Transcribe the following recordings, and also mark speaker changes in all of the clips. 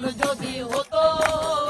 Speaker 1: કલમ જો દી હોતો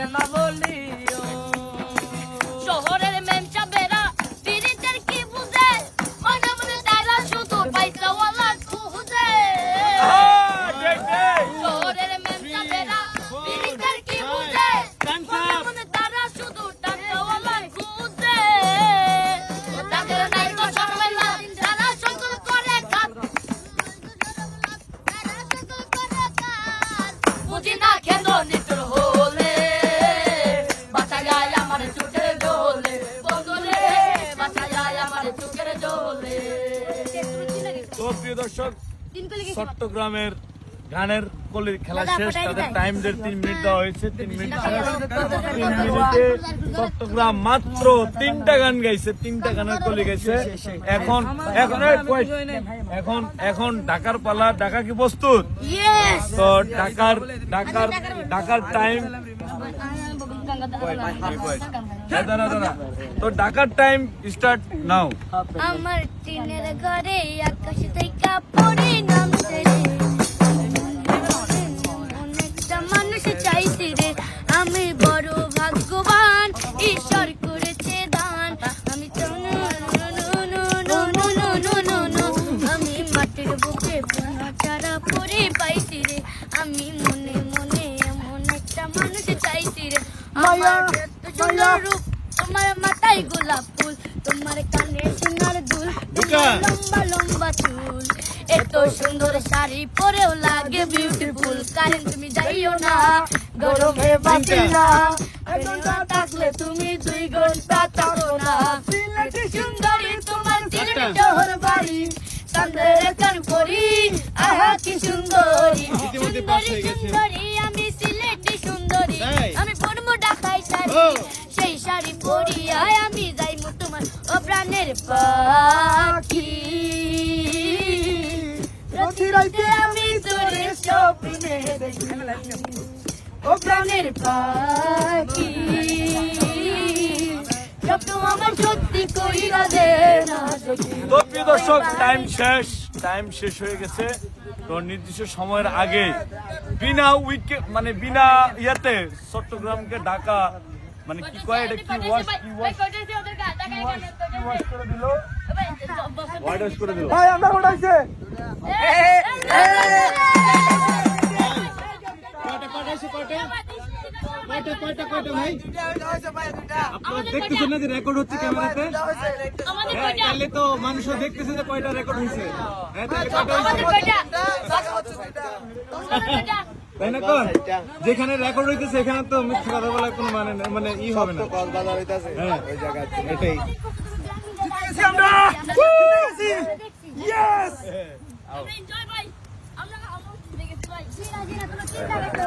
Speaker 1: Pero más তো
Speaker 2: প্রিয় দর্শক চট্টগ্রামের গানের কলির খেলা শেষ তাদের টাইম দের তিন মিনিট দেওয়া হয়েছে তিন মিনিট তিন মিনিটে চট্টগ্রাম মাত্র তিনটা গান গাইছে তিনটা গানের কলি গাইছে এখন এখন এখন এখন ঢাকার পালা ঢাকা কি প্রস্তুত তো ঢাকার ঢাকার ঢাকার টাইম ডাকার টাইম স্টার্ট নাও
Speaker 3: আমার টিনের ঘরে আকাশ থেকে পড়ে নামছে অনেকটা মানুষ চাইছি রে আমি বড় ভাগ্যবান ঈশ্বর করেছে দান। আমি তো আমি মাটির বুকে বোনা চারা পরে পাইছি রে। আমি মনে মনে এমন একটা মানুষ চাইছি রে। আমার সুন্দর রূপ তোমার মাথায় গোলাপ ফুল তোমার কানে সোনার দুল তোমার লম্বা লম্বা চুল এত সুন্দর শাড়ি পরেও লাগে বিউটিফুল কারণ তুমি যাইও না গরমে বাঁচি না ঘণ্টা থাকলে তুমি দুই ঘণ্টা থাকো না সুন্দরী তোমার সিলেটি শহর বাড়ি চাঁদের কান করি আহা কি সুন্দরী সুন্দরী সুন্দরী আমি সিলেটি সুন্দরী আমি সেই শাড়ি পরিয়া আমি যাইমু তোমার ও প্রাণের পাখি। রাতে আমি তোরে স্বপ্নে ও প্রাণের পাখি।
Speaker 2: দর্শক টাইম শেষ টাইম শেষ হয়ে গেছে। তো নির্দিষ্ট সময়ের আগে বিনা উইকে মানে বিনা ইয়াতে চট্টগ্রামকে ঢাকা মানে কি কয় এটা কি ওয়াশ কি ওয়াশ কি ওয়াশ করে দিল হোয়াইট ওয়াশ করে দিল
Speaker 4: ভাই আমরা উঠাইছে
Speaker 5: দেখতেছেন না যে রেকর্ড হচ্ছে ক্যামেরাতে
Speaker 1: আমাদের
Speaker 5: হ্যাঁ,
Speaker 1: কয়টা
Speaker 5: তাহলে তো মানুষও দেখতেছে যে কয়টা রেকর্ড হয়েছে হ্যাঁ, তাহলে কয়টা হয়েছে? তাই না কোন? যেখানে রেকর্ড হইতেছে এখানে তো মিথ্যা কথা বলার কোনো মানে মানে ই হবে না। কক্সবাজার হইতাছে। হ্যাঁ। ওই জায়গা এটাই।
Speaker 4: হ্যাঁ। আমরা!
Speaker 1: আমরা এনজয় গেছি ভাই। জিরা জিরা তোমরা কি লাগাইছো